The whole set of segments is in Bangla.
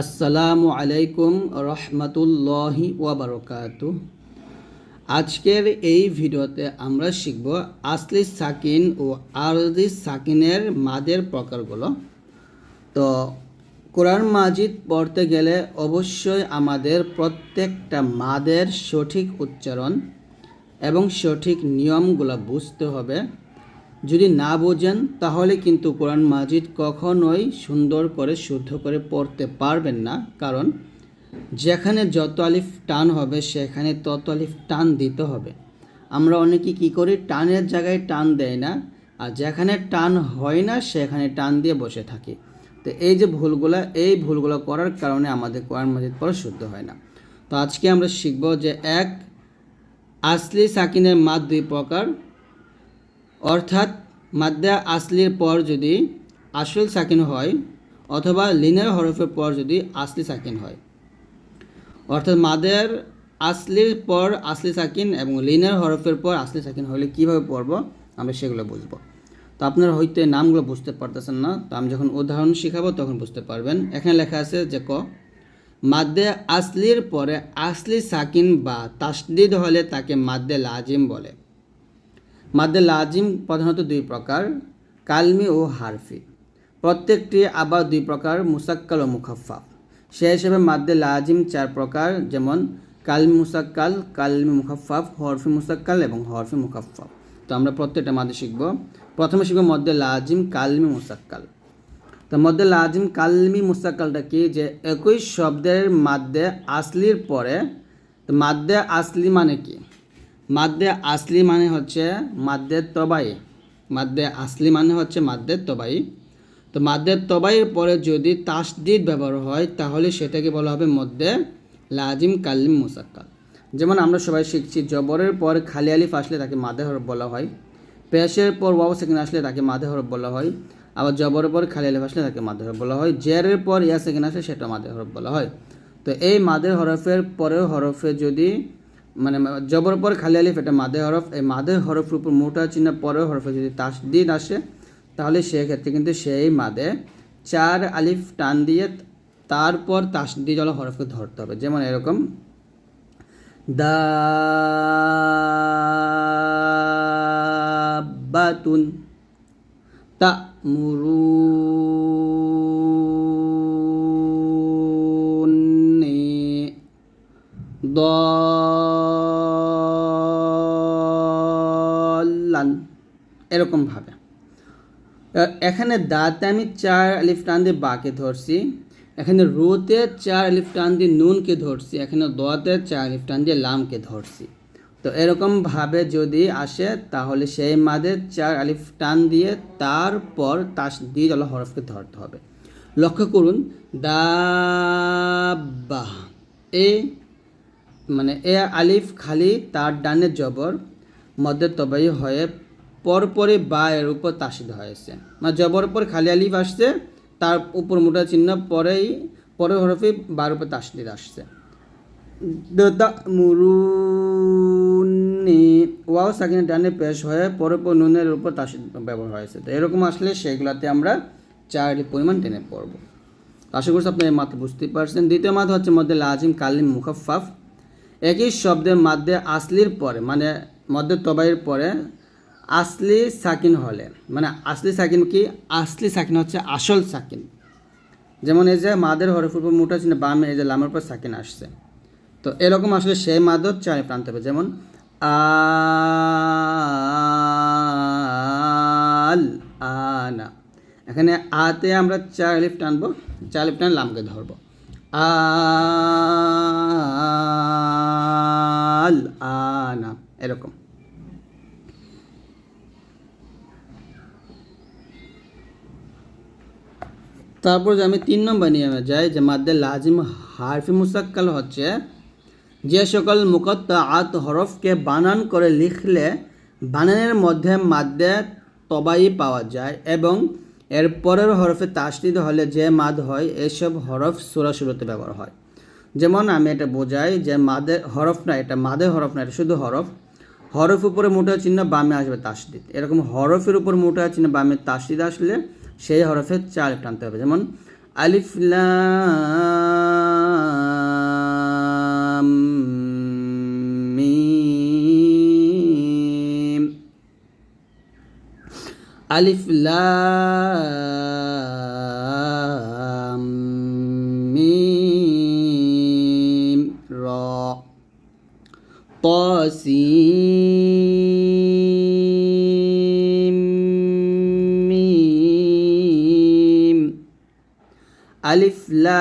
আসসালামু আলাইকুম রহমতুল্লাহি ওয়াবারকাতু আজকের এই ভিডিওতে আমরা শিখব আসলি সাকিন ও আরজি সাকিনের মাদের প্রকারগুলো। তো কোরআন মাজিদ পড়তে গেলে অবশ্যই আমাদের প্রত্যেকটা মাদের সঠিক উচ্চারণ এবং সঠিক নিয়মগুলো বুঝতে হবে। যদি না বোঝেন, তাহলে কিন্তু কোরআন মাজিদ কখনোই সুন্দর করে, শুদ্ধ করে পড়তে পারবেন না। কারণ যেখানে যত আলিফ টান হবে, সেখানে তত আলিফ টান দিতে হবে। আমরা অনেকে কী করি, টানের জায়গায় টান দেয় না। আর যেখানে টান হয় না, সেখানে টান দিয়ে বসে থাকি। তো এই যে ভুলগুলো, এই ভুলগুলো করার কারণে আমাদের কোরআন মাজিদ পড়া শুদ্ধ হয় না। তো আজকে আমরা শিখব যে এক, আসলি সাকিনের মাদ দুই প্রকার অর্থাৎ মাদ্দা আসলির পর যদি আসল সাকিন হয় অথবা লিনের হরফের পর যদি আসলি সাকিন হয়। অর্থাৎ মাদের আসলির পর আসলি সাকিন এবং লিনের হরফের পর আসলি সাকিন হলে কীভাবে পড়ব আমরা সেগুলো বুঝব। তো আপনারা হয়তো নামগুলো বুঝতে পারতেছেন না, তো আমি যখন উদাহরণ শেখাবো তখন বুঝতে পারবেন। এখানে লেখা আছে যে ক, মাদ্দে আসলির পরে আসলি সাকিন বা তাসদিদ হলে তাকে মাদ্দে লাজিম বলে। মাদ্দে লাজিম প্রধানত দুই প্রকার, কালমি ও হারফি। প্রত্যেকটি আবার দুই প্রকার, মুসাক্কাল ও মুখাফাফ। সে হিসেবে মাদ্দে লাজিম চার প্রকার, যেমন কালমি মুসাক্কাল, কালমি মুখাফাফ, হরফি মুসাক্কাল এবং হরফি মুখাফাফ। তো আমরা প্রত্যেকটা মাদে শিখব। প্রথমে শিখব মধ্যে লাজিম কালমি মুসাক্কাল। তো মধ্যে লাজিম কালমি মুসাক্কালটা কি? যে একই শব্দের মাদ্দে আসলির পরে, তো মাদ্দে আসলি মানে কি? মাদ্দে আসলি মানে হচ্ছে মাদ্দের তবাই। মাদ্দে আসলি মানে হচ্ছে মাদ্দের তবাই। তো মাদ্দের তবাইয়ের পরে যদি তাসদিদ ব্যবহার হয়, তাহলে সেটাকে বলা হবে মধ্যে লাজিম কালিম মুসাক্কাল। যেমন আমরা সবাই শিখছি, জবরের পর খালি আলিফ আসলে তাকে মাদে হরফ বলা হয়, পেশের পর ওয়াও সেকেন্ড আসলে তাকে মাদে হরফ বলা হয়, আবার জবরের পর খালি আলিফ আসলে তাকে মাদে হরফ বলা হয়, জেরের পর ইয়া সেকেন্ড আসলে সেটা মাদে হরফ বলা হয়। তো এই মাদের হরফের পরেও হরফে যদি মানে জবর পর খালি আলিফ এটা মাদে হরফ, এই মাদে হরফের উপর মোটা চিহ্ন পরেও হরফে যদি তাস তাসদিদ আসে, তাহলে সেক্ষেত্রে কিন্তু সেই মাদে চার আলিফ টান দিয়ে তারপর তাসদিদ হলো হরফকে ধরতে হবে। যেমন এরকম দাবাতুন তা দলান এরকমভাবে এখানে দাঁতে আমি চার আলিফ টান দিয়ে বাকে ধরছি। এখানে রোতে চার আলিফ টান দিয়ে নুনকে ধরছি। এখানে দতে চার আলিফ টান দিয়ে লামকে ধরছি। তো এরকমভাবে যদি আসে, তাহলে সেই মাদের চার আলিফ টান দিয়ে তারপর তাস দিয়ে জল হরফকে ধরতে হবে। লক্ষ্য করুন দাব্বা এ মানে এ আলিফ খালি তার ডানে জবর মধ্যে তবাই হয়ে পরপরে বা এর উপর তাসিদ হয়েছে। মানে জবর পর খালি আলিফ আসছে, তার উপর মোটা চিহ্ন পরেই পরে হরফে বার উপর তাসদিদ আসছে। মুরুনি ওয়াও সাকিনের ডানে পেশ হয়ে পরে পর নুনের উপর তাসিদ ব্যবহার হয়েছে। তো এরকম আসলে সেগুলাতে আমরা চার পরিমাণ টেনে পড়ব। আশা করছি আপনি মাত্র বুঝতেই পারছেন। দ্বিতীয় মাত্র হচ্ছে মধ্যে লাজিম, কালিম মুখাফাফ একই শব্দের মধ্যে আসলির পরে মানে মধ্যে তবাইয়ের পরে আসলি সাকিন হলে। মানে আসলি সাকিন কি? আসলি সাকিন হচ্ছে আসল সাকিন। যেমন এই যে মাদের হরফ উপর মোটা চিহ্ন বামে এই যে লামের পর সাকিন আসছে। তো এরকম আসলে সেই মাদত চারে প্রান্ত হবে যেমন আল আনা। এখানে আতে আমরা চার লিফ টানবো, চার লিফ টান লামকে ধরবো। আল আনা। এরকম। তারপর আমি তিন নম্বর নিয়মে যাই, যে মাদ্দে লাজিম হারফি মুসাক্কাল হচ্ছে, যে সকল মুকত্তাআত হরফকে বানান করে লিখলে বানানের মধ্যে মাদ্দে তবাই পাওয়া যায় এবং এর পরের হরফে তাসদিদ হলে যে মাদ হয়, এসব হরফ সুরা শুরুতে ব্যবহার হয়। যেমন আমি এটা বোঝাই যে মাদে হরফ না, এটা মাদে হরফ না, এটা শুধু হরফ। হরফ উপরে মোটা চিহ্ন বামে আসবে তাসদিদ এরকম হরফের উপর মোটা চিহ্ন বামে তাসদিদ আসলে সেই হরফে চা আলিফ টানতে হবে। যেমন আলিফ লাম মিম। আলিফ র طاسين আলিফ লাম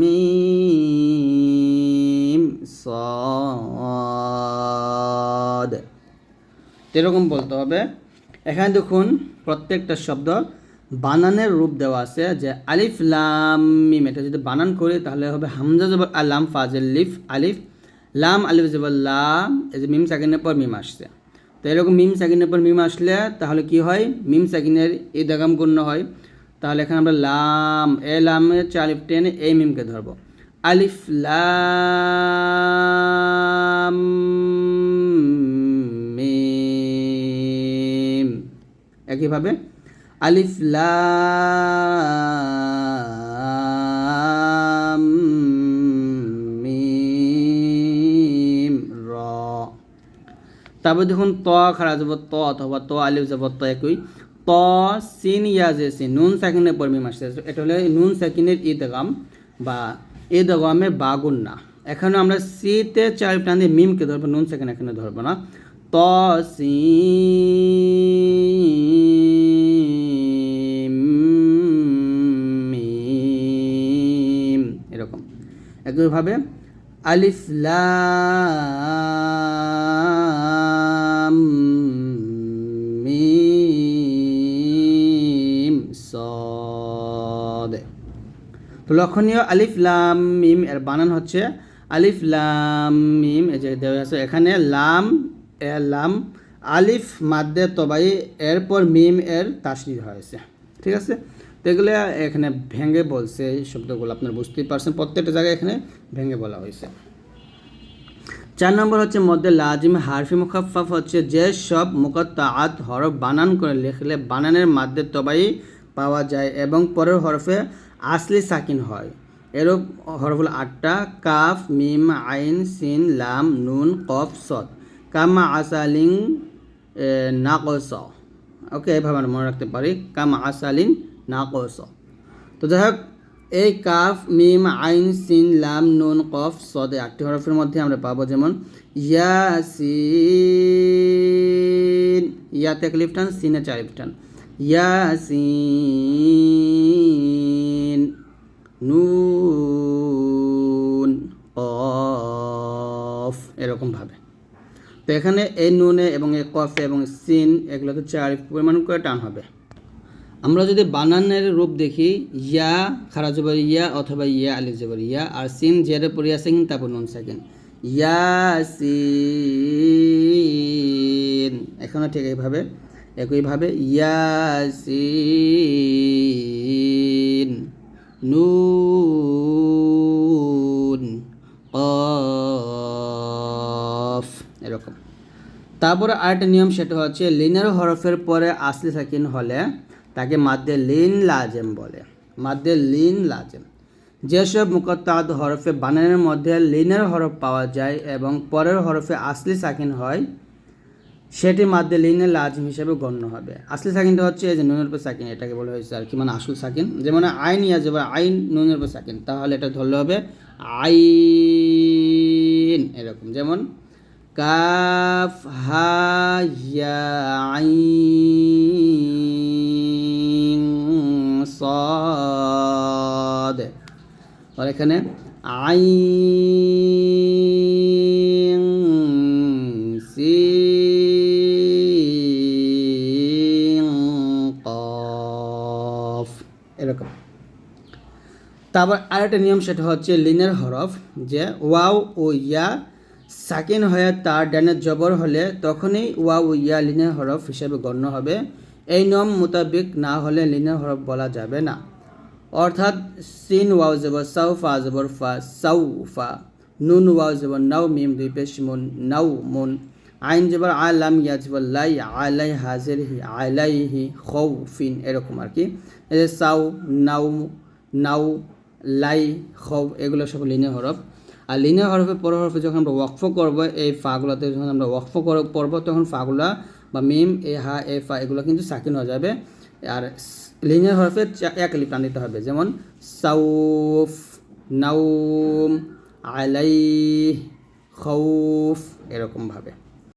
মিম সদ। এরকম বলতে হবে, এখানে দেখুন প্রত্যেকটা শব্দ বানানের রূপ দেওয়া আছে, যে আলিফ লাম মিম, এটা যদি বানান করি তাহলে হবে হামজা জবর আলাম ফাজেল লিফ, আলিফ লাম, আলিফ জবর লাম, এই যে মিম সাকিনের পর মিম আসছে। তো এরকম মিম সাকিনের পর মিম আসলে তাহলে কি হয়? মিম সাকিনের এই দাগাম গণ্য হয়। তাহলে এখানে আমরা লাম, এ লামের চেয়ে আলিফ, টেনে এই মিমকে ধরবো। আলিফ, লাম, মিম। একইভাবে? আলিফ, লাম তারপর দেখুন ত খাড়া যাব ত অথবা ত আলিফ যাব ত একই। ত, সিন, ইয়া যে সিন, নুন সাকিনের পর মিম আসছে। এটা হলো নুন সাকিনের ঈদগাম বা ঈদগামে বাগুন না। এখানে আমরা সিতে চার টান দিয়ে মিমকে ধরবো, নুন সাকিন এখানে ধরবো না। ত মিম, এরকম। একইভাবে আলিফ লাম লক্ষণীয় আলিফ লাম মিম, এর বানান হচ্ছে আলিফ লাম মিম, এই যে দেওয়া আছে এখানে লাম, এ লাম, আলিফ মাদ্দে তবাই, এরপর মিম এর তাসরির হয়েছে। ঠিক আছে? তো এগুলো এখানে ভেঙে বলছে, এই শব্দগুলো আপনারা বুঝতেই পারছেন, প্রত্যেকটা জায়গায় এখানে ভেঙে বলা হয়েছে। চার নম্বর হচ্ছে মধ্যে লাজিম, হারফি মুখাফাফ হচ্ছে যে সব মুকত্তাআত হরফ বানান করে লিখলে বানানের মাধ্যে তবাই পাওয়া যায় এবং পরের হরফে আসলি সাকিন হয়। এরূপ হরফ হলো আটটা, কাফ, মিম, আইন, সিন, লাম, নুন, কফ সদ কামা আসালিং নাকস। ওকে, এভাবে আমরা মনে রাখতে পারি। কামা আসালিন, নাকস। তো যাই হোক, এই কাফ, মিম, আইন, সিন, লাম, নুন, কফ সদে আটটি হরফের মধ্যে আমরা পাবো যেমন ইয়াসিন। ইয়াতে এক লিফটান সিনে চার লিফটান ইয়াসিন। নুন কফ এরকমভাবে তো এখানে এই নুনে এবং এই কফে এবং সিন এগুলোতে চার পরিমাণ করে টান হবে। আমরা যদি বানানের রূপ দেখি, ইয়া খারা জবর ইয়া অথবা ইয়া আলিফ জবর ইয়া, আর সিন জেরে পরে আছে তারপর নুন সেকেন্ড। ইয়াসিন এখনও ঠিক এইভাবে, একইভাবে, ইয়াসিন। নুন, কফ, এরকম। তারপরে আরেকটা নিয়ম সেটা হচ্ছে, লিনের হরফের পরে আসলি সাকিন হলে তাকে মাদ্দে লিন লাজেম বলে। মাদ্দে লিন লাজেম। যেসব মুকত্তাদ হরফে বানানের মধ্যে লিনের হরফ পাওয়া যায় এবং পরের হরফে আসলি সাকিন হয় সেটি মাধ্যমে লিনের লাজিম হিসেবে গণ্য হবে। আসল সাকিনটা হচ্ছে এই যে নুনের উপর সাকিন, এটাকে বলা হয়েছে আর কি মানে আসল সাকিন। যেমন আইন ইয়াজ আইন নুনের উপর সাকিন, তাহলে এটা ধরলে হবে আইন, এরকম। যেমন, কাফ হা ইয়া আইন সদ। আর এখানে আইন তারপর আরেকটা নিয়ম সেটা হচ্ছে লিনের হরফ যে ওয়াও ও ইয়া সাকিন হয়ে তার ডানের জবর হলে তখনই ওয়াও ও ইয়া লিনের হরফ হিসেবে গণ্য হবে। এই নিয়ম মোতাবেক না হলে লিনের হরফ বলা যাবে না। অর্থাৎ সিন ওয়াও জবর সাউ, ফা জবর ফা, সাউ, ফা। নুন ওয়াও জবর নাও, মিম দুই পেশ মুন, নাও মুন। আইন জবর আলাম, ইয়া জবর লাই, আলাই হাজির হি আলাইহি খৌ ফিন এরকম আর কি। সাউ, নাও নাও লাই খৌ এগুলো সব লিনে হরফ। আর লিনিয়ার হরফে পর হরফে যখন আমরা ওয়াকফ করব, এই ফাগুলাতে যখন আমরা ওয়াকফ করে, পড়ব, তখন ফাগুলা বা মিম, এ, হা, এ, ফা, এগুলো কিন্তু সাকিন হয়ে যাবে। আর লিনিয়ার হরফে এক লিপ টান হবে, যেমন সাউফ, নাউম আলাই খৌফ এরকমভাবে